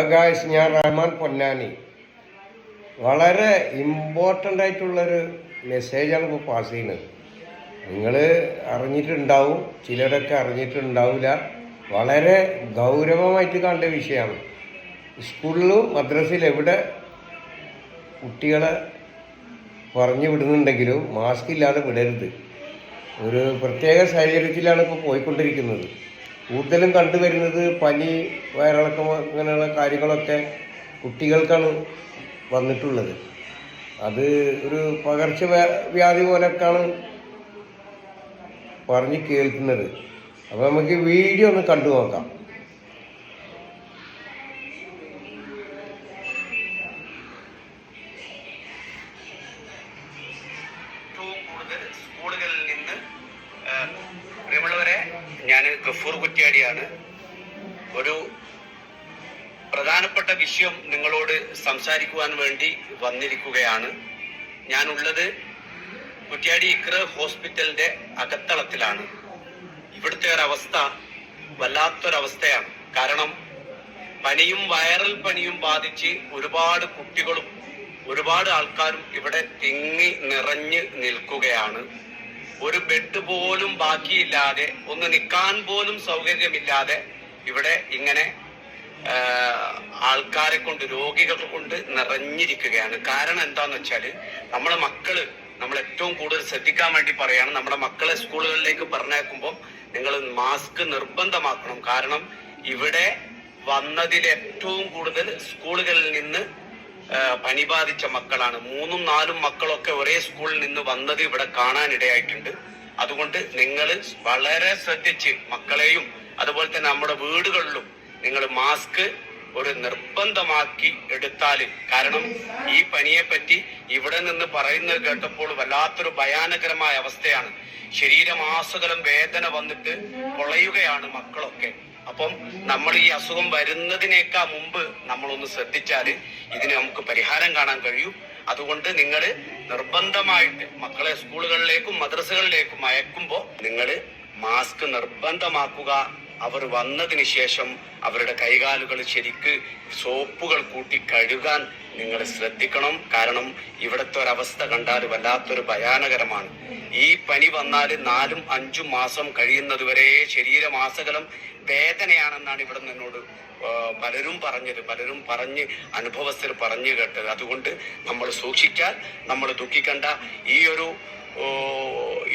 Guys ഞാൻ റഹ്മാൻ പൊന്നാനി. വളരെ important ആയിട്ടുള്ളൊരു മെസ്സേജാണ് ഇപ്പോൾ പാസ് ചെയ്യുന്നത്. നിങ്ങൾ അറിഞ്ഞിട്ടുണ്ടാവും ചിലരൊക്കെ അറിഞ്ഞിട്ടുണ്ടാവില്ല വളരെ ഗൗരവമായിട്ട് കണ്ട വിഷയമാണ്. സ്കൂളിലും മദ്രസയിലും എവിടെ കുട്ടികളെ പറഞ്ഞു വിടുന്നുണ്ടെങ്കിലും മാസ്ക് ഇല്ലാതെ വിടരുത്. ഒരു പ്രത്യേക സാഹചര്യത്തിലാണ് ഇപ്പോൾ പോയിക്കൊണ്ടിരിക്കുന്നത്. കൂടുതലും കണ്ടുവരുന്നത് പനി വയറിളക്കം അങ്ങനെയുള്ള കാര്യങ്ങളൊക്കെ കുട്ടികൾക്കാണ് വന്നിട്ടുള്ളത്. അത് ഒരു പകർച്ച വ്യാ- വ്യാധി പോലൊക്കെയാണ് പറഞ്ഞ് കേൾക്കുന്നത്. അപ്പോൾ നമുക്ക് വീഡിയോ ഒന്ന് കണ്ടു നോക്കാം. ഞാൻ ഗഫൂർ കുറ്റ്യാടിയാണ്. ഒരു പ്രധാനപ്പെട്ട വിഷയം നിങ്ങളോട് സംസാരിക്കുവാൻ വേണ്ടി വന്നിരിക്കുകയാണ്. ഞാനുള്ളത് കുറ്റ്യാടി ഇക്ര ഹോസ്പിറ്റലിന്റെ അകത്തളത്തിലാണ്. ഇവിടുത്തെ ഒരവസ്ഥ വല്ലാത്തൊരവസ്ഥയാണ്. കാരണം പനിയും വൈറൽ പനിയും ബാധിച്ച് ഒരുപാട് കുട്ടികളും ഒരുപാട് ആൾക്കാരും ഇവിടെ തിങ്ങി നിറഞ്ഞ് നിൽക്കുകയാണ്. ഒരു ബെഡ് പോലും ബാക്കിയില്ലാതെ ഒന്ന് നിൽക്കാൻ പോലും സൗകര്യമില്ലാതെ ഇവിടെ ഇങ്ങനെ ആൾക്കാരെ കൊണ്ട് രോഗികളെ കൊണ്ട് നിറഞ്ഞിരിക്കുകയാണ്. കാരണം എന്താന്ന് വെച്ചാൽ നമ്മളെ മക്കൾ നമ്മൾ ഏറ്റവും കൂടുതൽ ശ്രദ്ധിക്കാൻ വേണ്ടി പറയാണ്. നമ്മുടെ മക്കളെ സ്കൂളുകളിലേക്ക് പറഞ്ഞേക്കുമ്പോൾ നിങ്ങൾ മാസ്ക് നിർബന്ധമാക്കണം. കാരണം ഇവിടെ വന്നതിൽ ഏറ്റവും കൂടുതൽ സ്കൂളുകളിൽ നിന്ന് പനി ബാധിച്ച മക്കളാണ്. മൂന്നും നാലും മക്കളൊക്കെ ഒരേ സ്കൂളിൽ നിന്ന് വന്നത് ഇവിടെ കാണാനിടയായിട്ടുണ്ട്. അതുകൊണ്ട് നിങ്ങൾ വളരെ ശ്രദ്ധിച്ച് മക്കളെയും അതുപോലെ തന്നെ നമ്മുടെ വീടുകളിലും നിങ്ങൾ മാസ്ക് ഒരു നിർബന്ധമാക്കി എടുത്താൽ കാരണം ഈ പനിയെ പറ്റി ഇവിടെ നിന്ന് പറയുന്നത് കേട്ടപ്പോൾ വല്ലാത്തൊരു ഭയാനകരമായ അവസ്ഥയാണ്. ശരീരമാസകലം വേദന വന്നിട്ട് പൊളയുകയാണ് മക്കളൊക്കെ. അപ്പം നമ്മൾ ഈ അസുഖം വരുന്നതിനേക്കാൾ മുമ്പ് നമ്മളൊന്ന് ശ്രദ്ധിച്ചാൽ ഇതിന് നമുക്ക് പരിഹാരം കാണാൻ കഴിയൂ. അതുകൊണ്ട് നിങ്ങൾ നിർബന്ധമായിട്ട് മക്കളെ സ്കൂളുകളിലേക്കും മദ്രസകളിലേക്കും അയക്കുമ്പോൾ നിങ്ങൾ മാസ്ക് നിർബന്ധമാക്കുക. അവർ വന്നതിന് ശേഷം അവരുടെ കൈകാലുകൾ ശരിക്ക് സോപ്പുകൾ കൂട്ടി കഴുകാൻ നിങ്ങൾ ശ്രദ്ധിക്കണം. കാരണം ഇവിടുത്തെ ഒരവസ്ഥ കണ്ടാൽ വല്ലാത്തൊരു ഭയാനകരമാണ്. ഈ പനി വന്നാൽ നാലും അഞ്ചും മാസം കഴിയുന്നതുവരെ ശരീരമാസകലം വേദനയാണെന്നാണ് ഇവിടെ നിന്നോട് പലരും പറഞ്ഞത്. പലരും പറഞ്ഞ് അനുഭവസ്ഥർ പറഞ്ഞു കേട്ടത്. അതുകൊണ്ട് നമ്മൾ സൂക്ഷിച്ചാൽ നമ്മൾ ദുഃഖിക്കണ്ട. ഈ ഒരു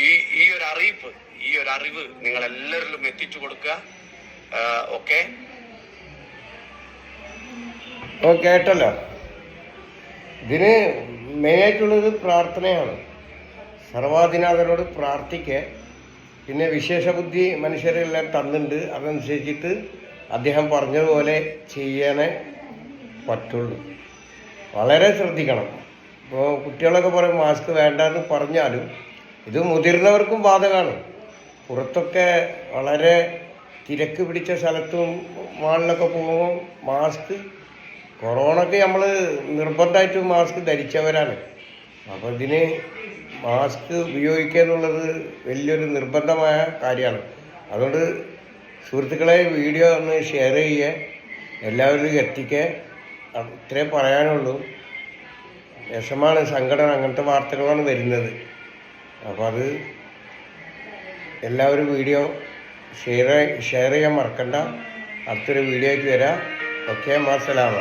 ഈ ഈ ഒരു അറിയിപ്പ് ഈ ഒരു അറിവ് നിങ്ങൾ എല്ലാവരിലും എത്തിച്ചു കൊടുക്കുക. ഓക്കെ? ഓ കേട്ടല്ലോ. ഇതിന് മെയിനായിട്ടുള്ളത് പ്രാർത്ഥനയാണ്. സർവാധിനാഥനോട് പ്രാർത്ഥിക്കുക പിന്നെ വിശേഷ ബുദ്ധി മനുഷ്യരെല്ലാം തന്നിട്ടുണ്ട് അതനുസരിച്ചിട്ട് അദ്ദേഹം പറഞ്ഞതുപോലെ ചെയ്യാനേ പറ്റുള്ളൂ. വളരെ ശ്രദ്ധിക്കണം. ഇപ്പോൾ കുട്ടികളൊക്കെ പറയും മാസ്ക് വേണ്ട എന്ന് പറഞ്ഞാലും ഇത് മുതിർന്നവർക്കും ബാധകമാണ് പുറത്തൊക്കെ വളരെ തിരക്ക് പിടിച്ച സ്ഥലത്തും മാളിലൊക്കെ പോകുമ്പോൾ മാസ്ക് കൊറോണക്ക് നമ്മൾ നിർബന്ധമായിട്ട് മാസ്ക് ധരിച്ചവരാണ്. അപ്പോൾ ഇതിന് മാസ്ക് ഉപയോഗിക്കുക എന്നുള്ളത് വലിയൊരു നിർബന്ധമായ കാര്യമാണ്. അതുകൊണ്ട് സുഹൃത്തുക്കളെ വീഡിയോ ഒന്ന് ഷെയർ ചെയ്യുക. എല്ലാവരിലും എത്തിക്കുക. ഇത്രേ പറയാനുള്ളൂ. വിഷമാണ് സങ്കടം അങ്ങനത്തെ വാർത്തകളാണ് വരുന്നത്. അപ്പോൾ അത് എല്ലാവരും വീഡിയോ ഷെയർ ഷെയർ ചെയ്യാൻ മറക്കണ്ട. അടുത്തൊരു വീഡിയോ ആയിട്ട് വരാം. ഓക്കെ മാസലാമ